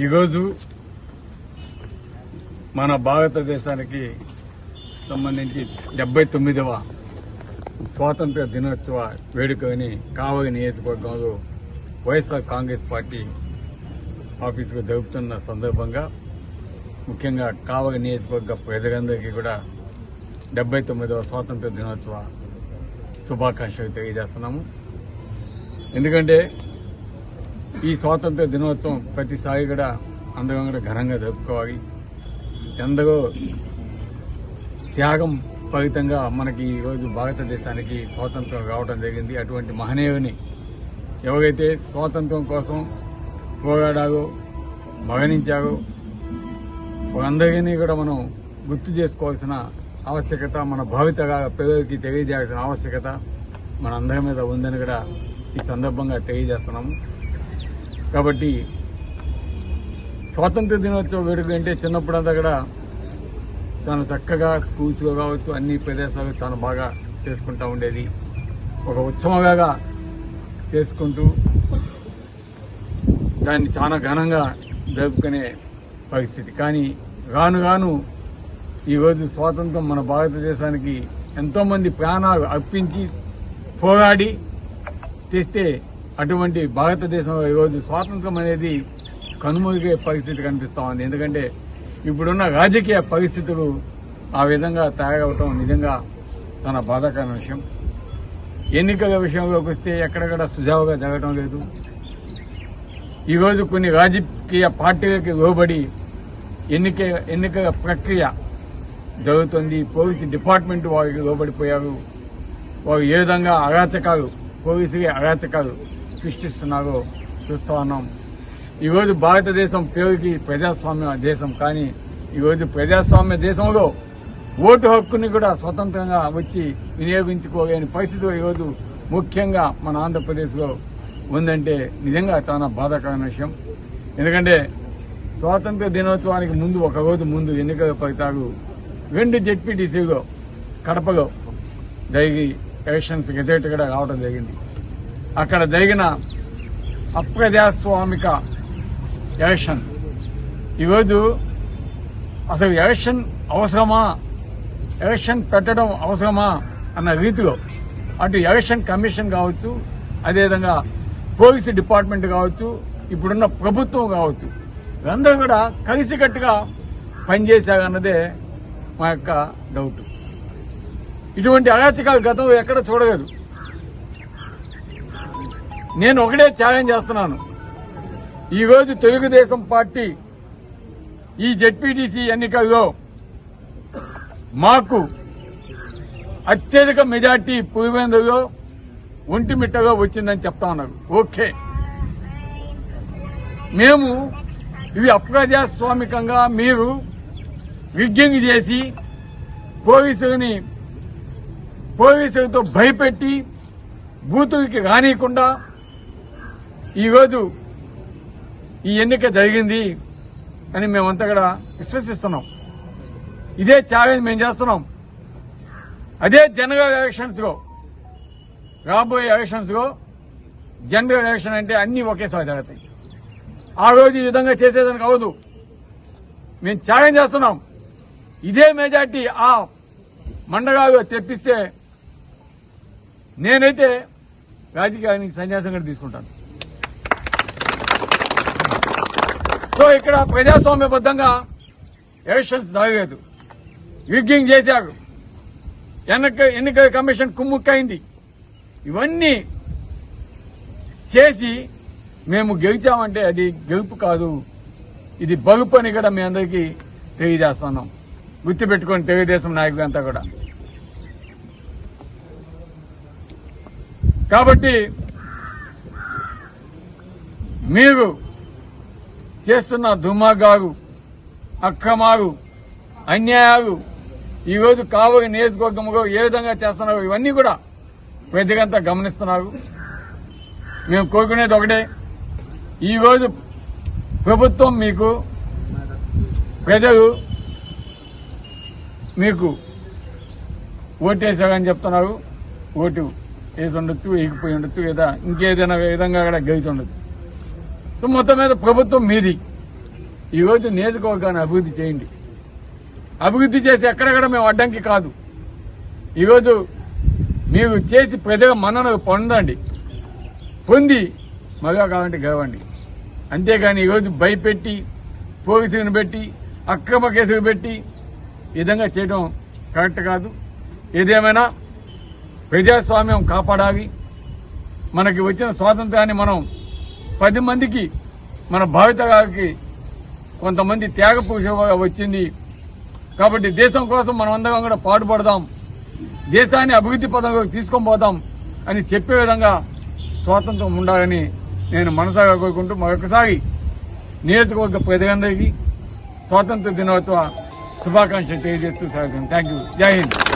ఈరోజు మన భారతదేశానికి సంబంధించి డెబ్బై తొమ్మిదవ స్వాతంత్ర దినోత్సవ వేడుకని కావలి నియోజకవర్గంలో వైఎస్ఆర్ కాంగ్రెస్ పార్టీ ఆఫీసుకు జరుపుతున్న సందర్భంగా ముఖ్యంగా కావలి నియోజకవర్గ ప్రజలందరికీ కూడా డెబ్బై తొమ్మిదవ స్వాతంత్ర దినోత్సవ శుభాకాంక్షలు తెలియజేస్తున్నాము. ఎందుకంటే ఈ స్వాతంత్ర దినోత్సవం ప్రతిసారి కూడా అందరం కూడా ఘనంగా జరుపుకోవాలి. ఎందరో త్యాగం ఫలితంగా మనకి ఈరోజు భారతదేశానికి స్వాతంత్రం రావడం జరిగింది. అటువంటి మహనీయుని ఎవరైతే స్వాతంత్రం కోసం పోరాడారో మరణించారో వారందరినీ కూడా మనం గుర్తు చేసుకోవాల్సిన ఆవశ్యకత మన భావితగా పిల్లలకి తెలియజేయాల్సిన ఆవశ్యకత మన అందరి మీద ఉందని కూడా ఈ సందర్భంగా తెలియజేస్తున్నాము. కాబట్టి స్వాతంత్ర దినోత్సవ వేడుక అంటే చిన్నప్పుడంతా కూడా చాలా చక్కగా స్కూల్స్లో కావచ్చు అన్ని ప్రదేశాలు చాలా బాగా చేసుకుంటూ ఉండేది. ఒక ఉత్సవంగా చేసుకుంటూ దాన్ని చాలా ఘనంగా జరుపుకునే పరిస్థితి. కానీ రాను రాను ఈరోజు స్వాతంత్రం మన భారతదేశానికి ఎంతోమంది ప్రాణాలు అర్పించి పోరాడి తెస్తే అటువంటి భారతదేశంలో ఈరోజు స్వాతంత్రం అనేది కనుమరుగే పరిస్థితి కనిపిస్తూ ఉంది. ఎందుకంటే ఇప్పుడున్న రాజకీయ పరిస్థితులు ఆ విధంగా తయారవటం నిజంగా చాలా బాధాకరమైన విషయం. ఎన్నికల విషయంలోకి వస్తే ఎక్కడక్కడ సుజావుగా జరగడం లేదు. ఈరోజు కొన్ని రాజకీయ పార్టీలకి లోబడి ఎన్నిక ఎన్నికల ప్రక్రియ జరుగుతుంది. పోలీసు డిపార్ట్మెంట్ వారికి లోబడిపోయారు. వారు ఏ విధంగా అరాచకాలు పోలీసులే అరాచకాలు సృష్టిస్తున్నారో చూస్తున్నాం ఈరోజు భారతదేశం పేరుకి ప్రజాస్వామ్య దేశం కానీ ఈరోజు ప్రజాస్వామ్య దేశంలో ఓటు హక్కుని కూడా స్వతంత్రంగా వచ్చి వినియోగించుకోలేని పరిస్థితి ఈరోజు ముఖ్యంగా మన ఆంధ్రప్రదేశ్లో ఉందంటే నిజంగా చాలా బాధాకరమైన విషయం. ఎందుకంటే స్వాతంత్ర దినోత్సవానికి ముందు ఒక రోజు ముందు ఎన్నికల ఫలితాలు రెండు జెడ్పీటీసీలో కడపలో జరిగి ఎలక్షన్స్ గెజెట్ కూడా రావడం జరిగింది. అక్కడ జరిగిన అప్రజాస్వామిక ఎలక్షన్. ఈరోజు అసలు ఎలక్షన్ అవసరమా? ఎలక్షన్ పెట్టడం అవసరమా? అన్న రీతిలో అటు ఎలక్షన్ కమిషన్ కావచ్చు అదేవిధంగా పోలీసు డిపార్ట్మెంట్ కావచ్చు ఇప్పుడున్న ప్రభుత్వం కావచ్చు వీళ్ళందరూ కూడా కలిసికట్టుగా పనిచేశారన్నదే మా యొక్క డౌట్. ఇటువంటి అరాచకాలు గతంలో ఎక్కడ చూడలేదు. నేను ఒకటే ఛాలెంజ్ చేస్తున్నాను. ఈరోజు తెలుగుదేశం పార్టీ ఈ జెడ్పీటీసీ ఎన్నికల్లో మాకు అత్యధిక మెజార్టీ పులివెందులో ఒంటిమిట్టగా వచ్చిందని చెప్తా ఉన్నారు. ఓకే. మేము ఇవి అప్రజాస్వామికంగా మీరు విజ్ఞంగి చేసి పోలీసులని పోలీసులతో భయపెట్టి బూతులకి రానియకుండా ఈరోజు ఈ ఎన్నిక జరిగింది అని మేమంతా కూడా విశ్వసిస్తున్నాం. ఇదే ఛాలెంజ్ మేము చేస్తున్నాం. అదే జనరల్ ఎలక్షన్స్లో రాబోయే ఎలక్షన్స్లో జనరల్ ఎలక్షన్ అంటే అన్నీ ఒకేసారి జరుగుతాయి. ఆ రోజు ఈ విధంగా చేసేదానికి అవదు మేము ఛాలెంజ్ చేస్తున్నాం. ఇదే మెజార్టీ ఆ మండగాలు తెప్పిస్తే నేనైతే రాజకీయానికి సన్యాసం కూడా తీసుకుంటాను. సో ఇక్కడ ప్రజాస్వామ్యబద్ధంగా ఎలక్షన్స్ జరగలేదు. విగ్గింగ్ చేశారు. ఎన్నిక ఎన్నికల కమిషన్ కుమ్ముక్కైంది. ఇవన్నీ చేసి మేము గెలిచామంటే అది గెలుపు కాదు. ఇది బలుపు అని కూడా మీ అందరికీ తెలియజేస్తున్నాం. గుర్తుపెట్టుకోండి తెలుగుదేశం నాయకులు అంతా కూడా. కాబట్టి మీరు చేస్తున్న దుమాగాలు అక్రమాలు అన్యాయాలు ఈరోజు కావలి నియోజకవర్గంలో ఏ విధంగా చేస్తున్నారు ఇవన్నీ కూడా పెద్దగంతా గమనిస్తున్నారు. మేము కోరుకునేది ఒకటే ఈరోజు ప్రభుత్వం మీకు ప్రజలు మీకు ఓటేసారని చెప్తున్నారు. ఓటు వేసి ఉండొచ్చు వేయకపోయి ఉండొచ్చు లేదా ఇంకేదైనా విధంగా కూడా గెలిచి ఉండొచ్చు. సో మొత్తం మీద ప్రభుత్వం మీది. ఈరోజు నియోజకవర్గాన్ని అభివృద్ధి చేయండి. అభివృద్ధి చేసి ఎక్కడెక్కడ మేము అడ్డంకి కాదు. ఈరోజు మీరు చేసి ప్రజల మన్నన పొందండి. పొంది మరో కావాలంటే గెలవండి. అంతేగాని ఈరోజు భయపెట్టి పోలీసులను పెట్టి అక్రమ కేసులు పెట్టి విధంగా చేయడం కరెక్ట్ కాదు. ఏదేమైనా ప్రజాస్వామ్యం కాపాడాలి. మనకి వచ్చిన స్వాతంత్రాన్ని మనం పది మందికి మన భావితగాకి కొంతమంది త్యాగ వచ్చింది. కాబట్టి దేశం కోసం మనం అందరం కూడా పాటుపడదాం. దేశాన్ని అభివృద్ధి పదంలోకి తీసుకొని పోదాం అని చెప్పే విధంగా స్వాతంత్రం ఉండాలని నేను మనసాగా కోరుకుంటూ మరొకసారి నియోజకవర్గ ప్రజలందరికీ స్వాతంత్ర దినోత్సవ శుభాకాంక్షలు తెలియజేస్తూ సాగుతాను థ్యాంక్ యూ జై హింద్